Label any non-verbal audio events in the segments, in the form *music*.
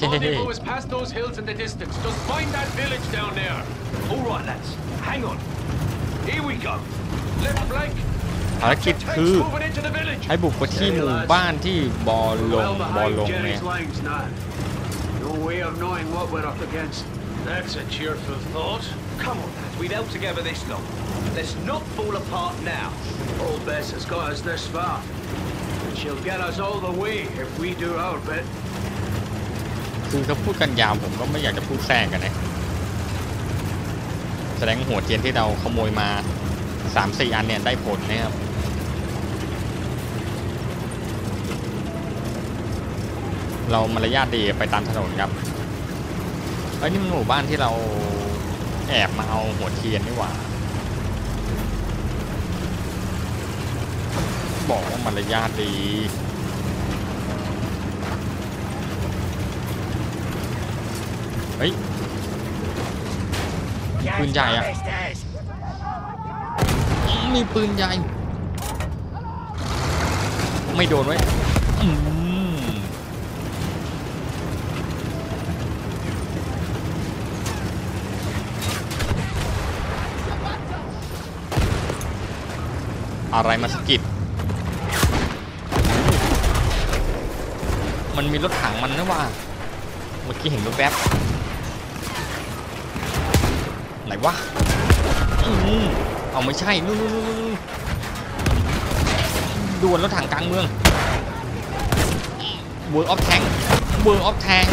Rendezvous is *laughs* past those hills in the distance. Just find that village down there. All right, lads. Hang on. Here we go. Left flank. ภารกิจ Tanks คือ moving into the village. ให้บุกไปที่หมู่บ้านที่บอลลง Well บอล behind ลงเนี่ย Jerry's lines now. No way of knowing what we're up against. That's a cheerful thought. Come on, lads. We've held together this long. Let's not fall apart now. Old Bess has got us this far. And she'll get us all the way if we do our bit. คือเขาพูดกันยาวผมก็ไม่อยากจะพูดแทรกกันนะแสดงหัวเทียนที่เราขโมยมา3-4อันเนี่ยได้ผลนะครับเรามารยาทดีไปตามถนนครับเอ้ยนี่มันหมู่บ้านที่เราแอบมาเอาหัวเทียนนี่หว่าบอกว่ามารยาทดี เฮ้ยปืนใหญ่อะมีปืนใหญ่ ไม่โดนไว้อะไรมาสกิด มันมีรถถังมันนะว่า เมื่อกี้เห็นแวบ ๆไหนวะเอาไม่ใช่นู่นนู่ดวลรถถังกลางเมือง World of Tank World of Tank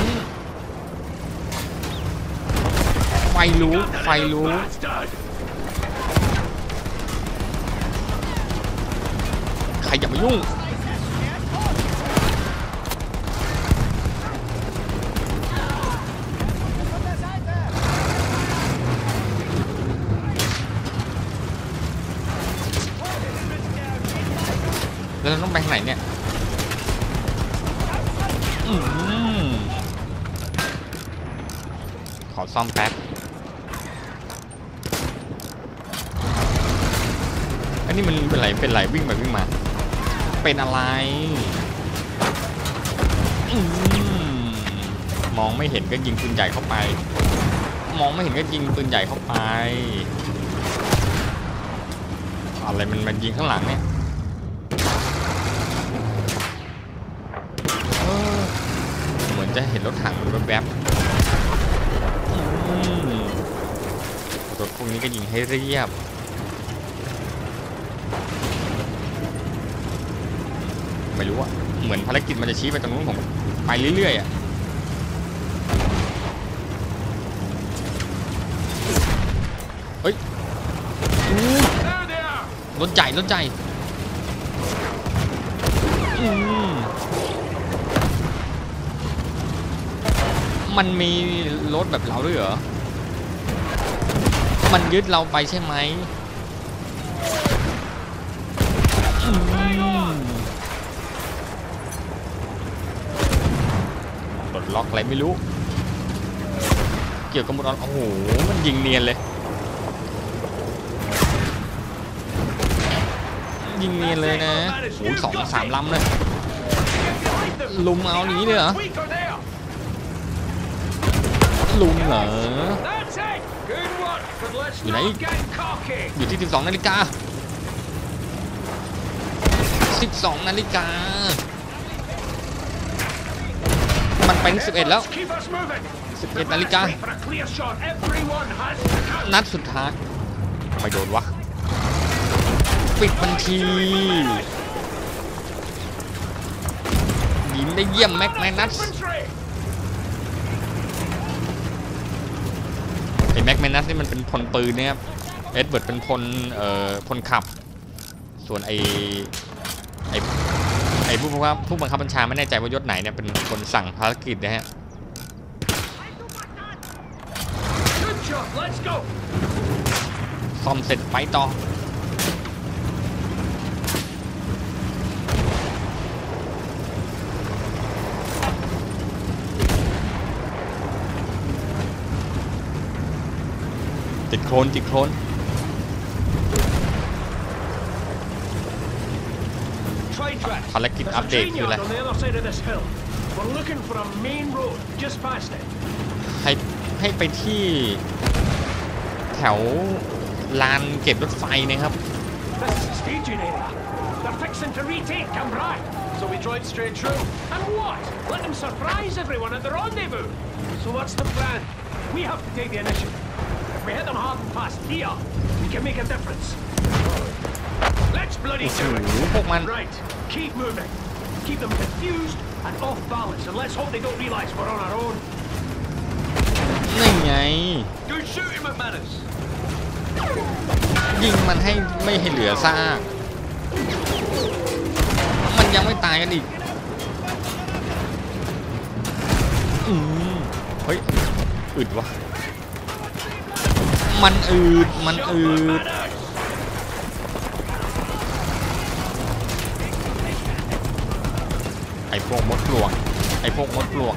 ไฟรู้ ไฟรู้ ใครอย่ามายุ่ง แล้วเราต้องไปทางไหนเนี่ยอขอซ่อมแป๊บอันนี้มันเป็นไรเป็นไรวิ่งไปวิ่งมา เป็นอะไรอมมองไม่เห็นก็ยิงปืนใหญ่เข้าไป มองไม่เห็นก็ยิงปืนใหญ่เข้าไป อะไรมันมันยิงข้างหลังเนี่ย เออเหมื อนจะเห็นรถถังมันแวบๆอืมรถพวกนี้ก็ยิงให้เรียบไม่รู้อะเหมือนภารกิจมันจะชี้ไปตรงนู้นผมไปเรื่อยๆอะเฮ้ยอู้ There they are. รถใหญ่รถใหญ่ มันมีรถแบบเราด้วยเหรอ มันยึดเราไปใช่ไหมอืมปลดล็อกอะไรไม่รู้ เกี่ยวกับหมดออนโอ้โห มันยิงเนียนเลย ยิงเนียนเลยนะโอ้โหสองสามลำเลยลุมเอาอย่างนี้เลยเหรอ ลุมเหรอ That's it. Good work. But let's You not know- get cocky. อยู่ที่ 12 นาฬิกา 12 นาฬิกา มันไปที่11 แล้ว Let's keep us moving. 11 นาฬิกา Wait for a clear shot. Everyone has to count. นัดสุดท้ายไม่โดนวะ ปิดบัญชียิงได้เยี่ยมแม็กแมนนัส Infantry. ไอ้ แม็กแมนนัสนี่มันเป็นพลปืนเนี่ยครับเอ็ดเวิร์ดเป็นพลเอ่อพลขับ ส่วนไอ้ไอ้ไอ้ผู้บังคับผู้บังคับบัญชาไม่แน่ใจว่ายศไหนเนี่ยเป็นคนสั่งภารกิจนะฮะซ่อมเสร็จไปต่อ โคลนติดโคลน that. ภารกิจ There's อั a ปเดต train คืออะไร yard on the other side of this hill. We're looking for a main road just past it. ให้ให้ไปที่แถวลานเก็บรถไฟนะครับ This is a staging area. They're fixing to retake Cambrai. So we drive straight through. And what? Let them surprise everyone at the rendezvous. So what's the plan? We have to take the initiative. If we hit them hard and fast here, we can make a difference. Let's bloody โอ้ do โห it. พวกมัน Right. Keep moving. Keep them confused and off balance, and let's hope they don't realize we're on our own. นี่ไง Good shooting, McManus. ยิงมันให้ไม่ให้เหลือซากมันยังไม่ตายกันอีก อืมเฮ้ยอึดวะ มันอืด มันอืด ไอพวกมดปลวก ไอพวกมดปลวก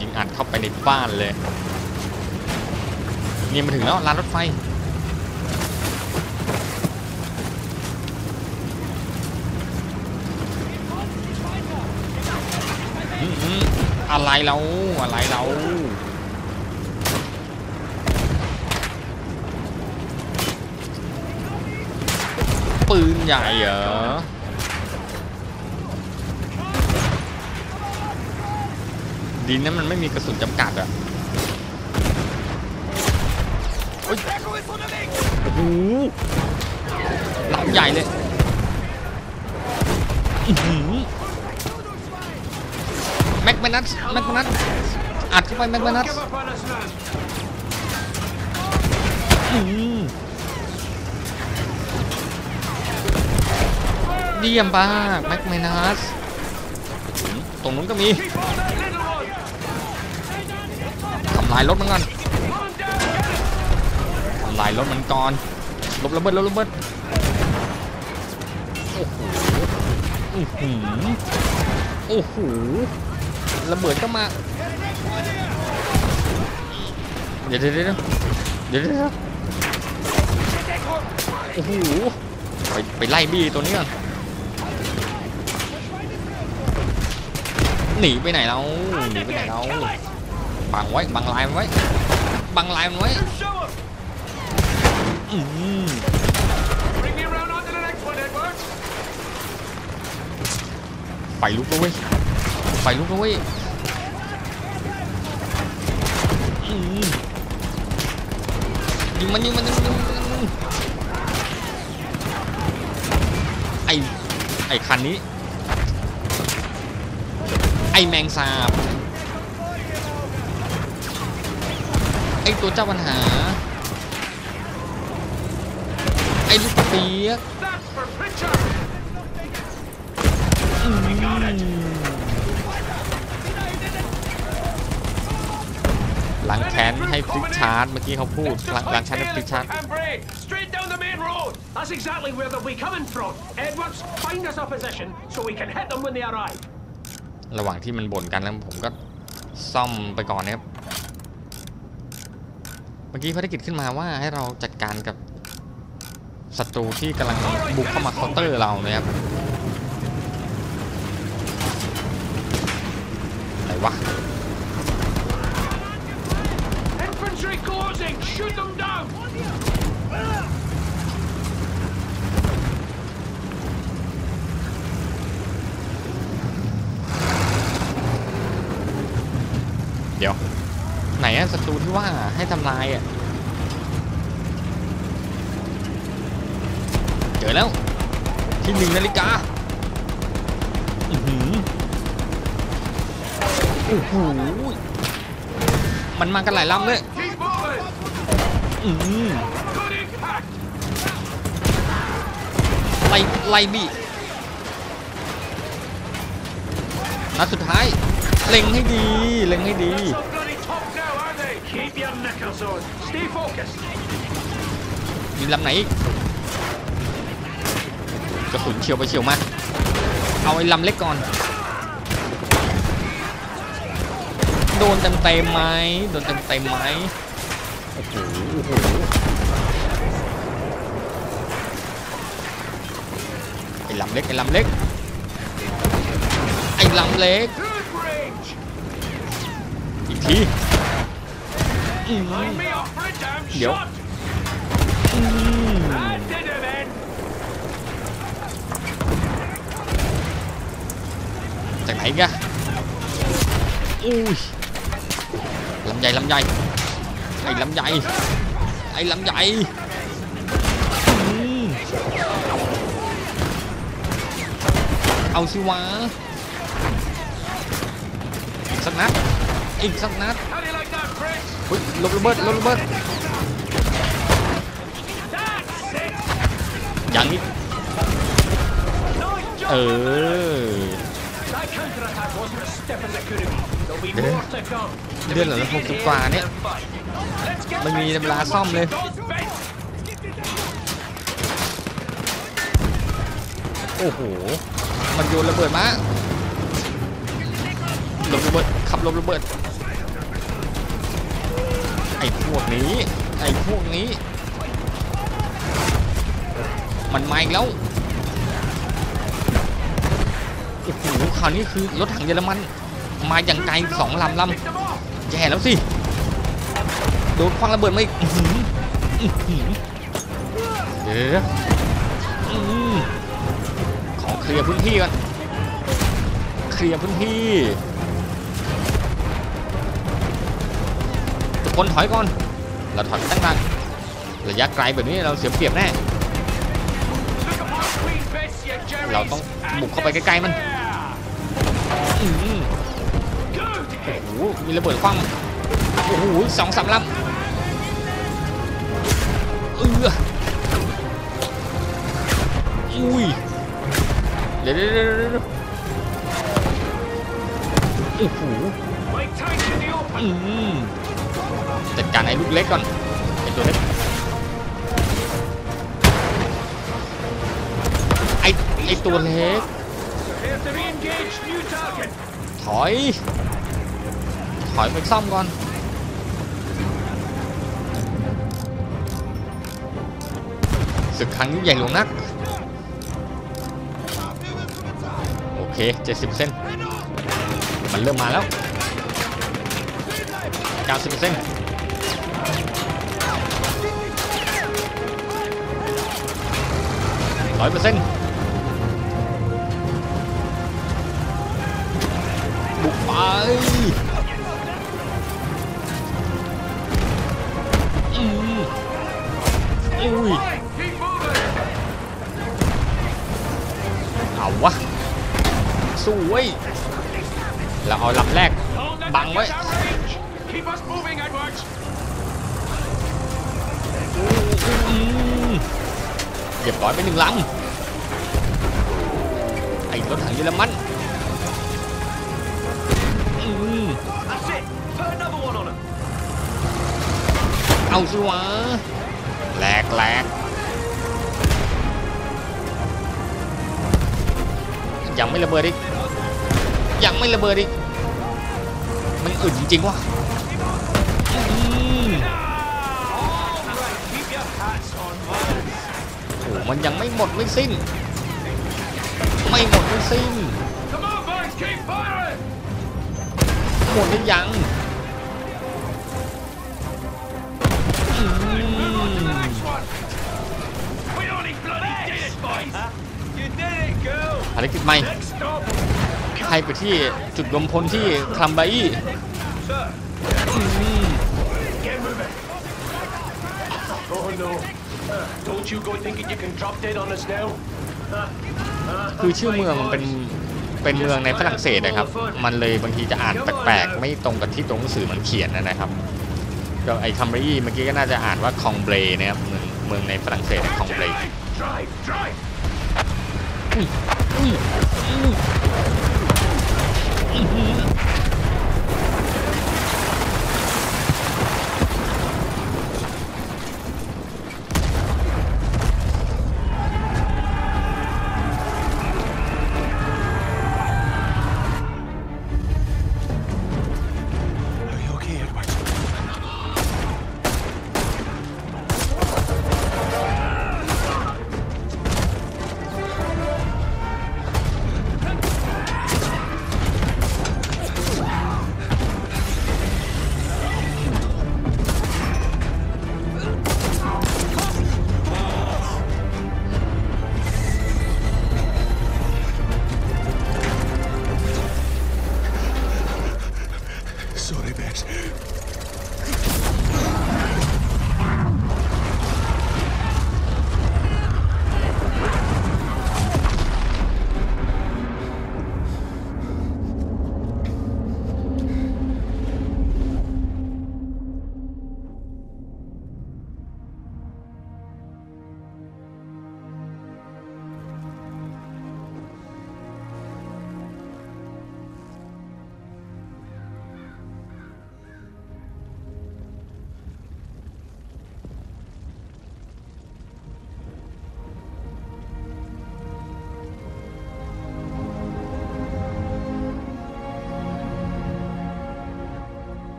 ยิงอัดเข้าไปในบ้านเลย นี่มาถึงแล้วร้านรถไฟ อืมอืม อะไรเราอะไรเราปืนใหญ่เหรอดีนะมันไม่มีกระสุนจำกัดอะโอ้ยโอ้โหลำใหญ่เลย อื้อ ม็กแมนัสแม็กนัสอัดเข้าไปแม็กนัสเยี่ยมมากแม็กแมนัสตรงนู้นก็มีทำลายรถมันก่อนทำลายรถมันก่อนลบระเบิดลบระเบิดโอ้โหอื้อหือโอ้โห ระเบิดก็มา เดี๋ยวเดี๋ยวเดี๋ยวเดี๋ยวโอ้โหไปไปไล่บี้ตัวนี้ก่อนหนีไปไหนเราหนีไปไหนเราบังไว้บังลายมันไว้บังลายมันไว้อืมไฟลุกแล้วเว้ยไฟลุกแล้วเว้ยอืม ยิงมันยิงมันยิงมันยิงมันไอไอคันนี้ ไอแมงสาบไอตัวเจ้าปัญหา ไอลูกเปียก ล้างแค้นให้พลิกชาร์จเมื่อกี้เขาพูด It's ล้าง just ล้าง like แค้นให้พลิก Taylor ชาร์จ from Cambrai. Straight down the main road. That's exactly where they'll be coming from. Edwards, find us a position so we can hit them when they arrive. ระหว่างที่มันบ่นกันแล้วผมก็ซ่อมไปก่อนนะครับ เมื่อกี้ภารกิจขึ้นมาว่าให้เราจัดการกับศัตรูที่กำลังบุกเข้ามาเคาน์เตอร์เรานะครับไหนวะ Shoot them down! เดี๋ยว ไหนอะศัตรูที่ว่าให้ทำลายอะเจอแล้ว ที่หนึ่งนาฬิกาอือหือโอ้โหมันมากันหลายลำเลย อืม Good impact. ไล่ไล่บีนัดสุดท้าย เล็งให้ดี เล็งให้ดี So bloody top now, are they? Keep your knickers on. Stay focused. มีลำไหนอีกกระสุนเฉียวไปเฉียวมา เอาไอ้ลำเล็กก่อน โดนเต็มเต็มๆไหมโดนเต็มเต็มๆไหม thể anh làm lết anh làm lết anh làm lết đi thi ừ. Chạy bậy ra Ui. Làm dày làm dày Này làm dày ไหนอีกันอุ้ยลำใหญ่ลำใหญ่ไอ้ลำใหญ่ไอ้ลำใหญ่อืมเอาสิวะอีกสักนัดอีกสักนัด How do you like that, Fritz? เฮ้ยลบระเบิดลบระเบิด That's it! อย่างนี้ Nice เอ job! อ That counter-attack wasn't as stiff as it could have been. There'll be Yeah. more to come. เลื่อนเหลือหกสิบกว่าเนี่ย Let's get ไม่มี back เวลา to ซ่อมเลย God's best. โอ้โห มันโยนระเบิดมาหลบระเบิดขับหลบระเบิด ไอ้พวกนี้ ไอ้พวกนี้ มันมาอีกแล้ว โอ้โห คราวนี้คือรถถังเยอรมัน มาอย่างไกลสองลำลำแย่แล้วสิโดนคว้างระเบิดไมาอีกอื้อหืออื้อหือเดี๋ยวขอเคลียร์พื้นที่ก่อนเคลียร์พื้นที่ทุกคนถอยก่อนเราถอยไปตั้งนานระยะไกลแบบนี้เราเสียเปรียบแน่เราต้องบุกเข้าไปใกล้ๆมันอ โอ้โหมีระเบิดคว่ำโอ้โหสองสามลำเอออุ้ยเดี๋ยวเดี๋ยวเดี๋ยวเดี๋ยวโอ้โหอืมจัดการไอ้ลูกเล็กก่อนไอ้ตัวเล็กไอ้ไอ้ตัวเล็กถอย ถอยไปซ่อมก่อนศึกครั้งนี้ใหญ่หลวงนัก โอเค 70เส้นมันเริ่มมาแล้ว 90เส้นร้อยเปอร์เซ็นต์บุกไป สู้เว้ยเราเอาลำแรก Don't let Bang them vậy. get our range. Keep us moving, Edwards. อืมเรียบร้อยไปหนึ่งลำไอ้รถถังเยอรมันอืม That's it. Put another one on them. เอาสิวะแหลกแหลกยังไม่ระเบิดอีก ยังไม่ระเบิดอีกมันอึดจริงๆว่ะอืม All right, keep your hats on, lads. โอ้มันยังไม่หมดไม่สิ้น ไม่หมดไม่สิ้น Come on, boys, keep firing. หมดหรือยังอืม Next one. We only bloody did it, boys. You did it, girl. ภารกิจใหม่ Next stop. ให้ไปที่จุดรวมพลที่คลัมไบอี้คือชื่อเมืองมันเป็นเป็นเมืองในฝรั่งเศสนะครับ มันเลยบางทีจะอ่านแปลกๆ ไม่ตรงกับที่ตัวหนังสือมันเขียนนะครับก็ไอ้คัมบอี้เมื่อกี้ก็น่าจะอ่านว่าคองเบรนะครับเมืองเมืองในฝรั่งเศสคองเบรอุ้ยอุ้ยอุ้ย อื้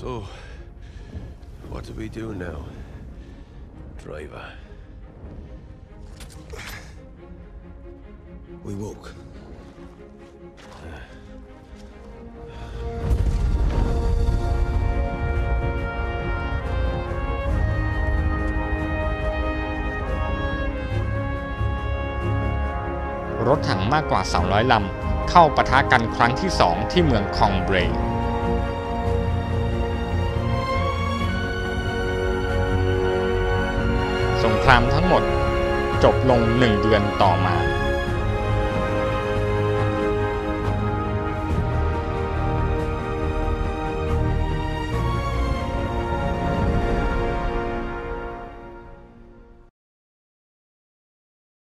So, what do we do now, driver? รถถังมากกว่า 200 ลำ เข้าปะทะกันครั้งที่ 2 ที่เมืองคองเบรสงครามทั้งหมดจบลงหนึ่งเดือนต่อมา